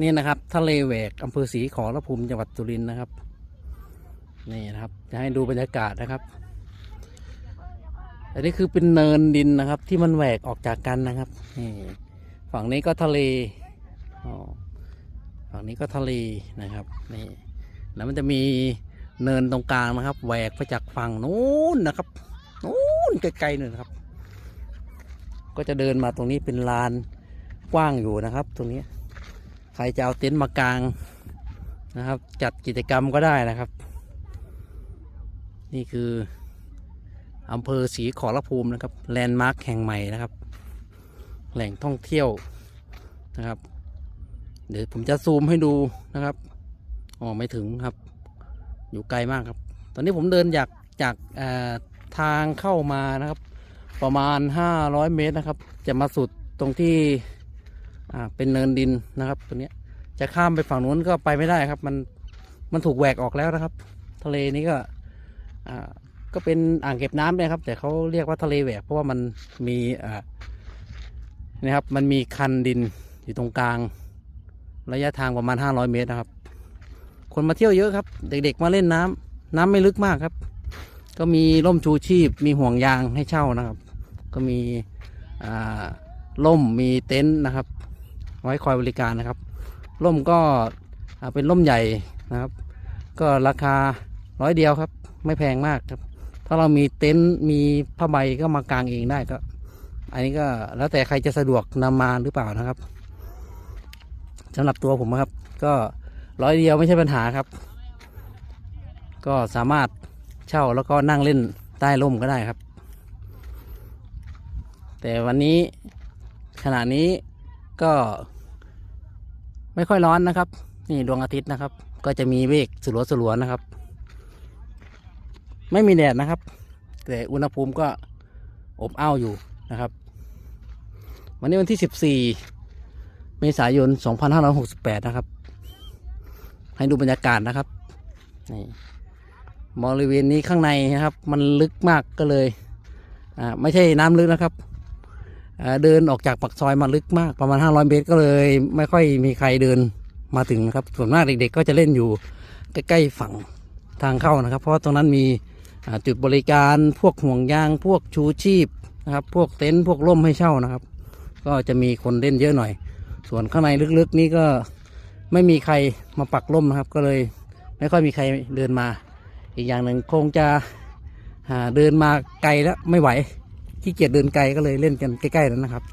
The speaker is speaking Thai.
นี่นะครับ ทะเลแหวกอำเภอศรีขอรภูมิจังหวัดสุรินทร์นะครับ นี่นะครับ จะให้ดูบรรยากาศนะครับอันนี้คือเป็นเนินดินนะครับ ที่มันแหวกออกจากกันนะครับนี่ฝั่งนี้ก็ทะเลอ๋อฝั่งนี้ก็ทะเลนะครับนี่แล้วมันจะมีเนินตรงกลางนะครับแหวกไปจากฝั่งนู้นนะครับนู้นไกลๆหน่อยครับ ก็จะเดินมาตรงนี้เป็นลานกว้างอยู่นะครับ ตรงนี้ ใครจะเอาเต็นท์มากางนะครับ จัดกิจกรรมก็ได้นะครับ นี่คืออำเภอศรีขอรภูมินะครับแลนด์มาร์คแห่งใหม่นะครับ แหล่งท่องเที่ยวนะครับ เดี๋ยวผมจะซูมให้ดูนะครับอ๋อไม่ถึงครับ อยู่ไกลมากครับ ตอนนี้ผมเดินจากจากทางเข้ามานะครับ ประมาณ 500 เมตรนะครับ จะมาสุดตรงที่ อ่าเป็นเนินดินนะครับตัวนี้จะข้ามไปฝั่งนู้นก็ไปไม่ได้ครับ มันมันถูกแหวกออกแล้วนะครับ ทะเลนี้ก็อ่าก็เป็นอ่างเก็บน้ำเลยครับ แต่เขาเรียกว่าทะเลแหวกเพราะว่ามันมีอ่านะครับมันมีคันดินอยู่ตรงกลาง ระยะทางประมาณ 500 เมตรนะครับ คนมาเที่ยวเยอะครับ เด็กๆมาเล่นน้ำน้ำไม่ลึกมากครับ ก็มีร่มชูชีพ มีห่วงยางให้เช่านะครับ ก็มีร่มมีเต็นท์นะครับ ไว้คอยบริการนะครับ ร่มก็เป็นร่มใหญ่นะครับ ก็ราคาร้อยเดียวครับ ไม่แพงมากครับ ถ้าเรามีเต็นท์มีผ้าใบก็มากางเองได้ก็ อันนี้ก็แล้วแต่ใครจะสะดวกนำมาหรือเปล่านะครับสำหรับตัวผมนะครับ ก็ร้อยเดียวไม่ใช่ปัญหาครับ ก็สามารถเช่าแล้วก็นั่งเล่นใต้ร่มก็ได้ครับ แต่วันนี้ขณะนี้ ก็ไม่ค่อยร้อนนะครับ นี่ดวงอาทิตย์นะครับ ก็จะมีเมฆสลัวสลัวนะครับ ไม่มีแดดนะครับ แต่อุณหภูมิก็อบอ้าวอยู่นะครับ วันนี้วันที่ 14 เมษายน 2568 นะครับ ให้ดูบรรยากาศนะครับนี่บริเวณนี้ข้างในนะครับ มันลึกมากก็เลยอ่าไม่ใช่น้ำลึกนะครับ เดินออกจากปักซอยมาลึกมากประมาณ 500 เมตรก็เลยไม่ค่อยมีใครเดินมาถึงนะครับ ส่วนมากเด็กๆ ก็จะเล่นอยู่ใกล้ๆฝั่งทางเข้านะครับ เพราะตรงนั้นมีจุดบริการพวกห่วงยางพวกชูชีพนะครับ พวกเต็นท์พวกร่มให้เช่านะครับ ก็จะมีคนเล่นเยอะหน่อย ส่วนข้างในลึกๆ นี้ก็ไม่มีใครมาปักร่มนะครับ ก็เลยไม่ค่อยมีใครเดินมา อีกอย่างหนึ่งคงจะเดินมาไกลแล้วไม่ไหว ขี้เกียจเดินไกลก็เลยเล่นกันใกล้ๆนั้นนะครับ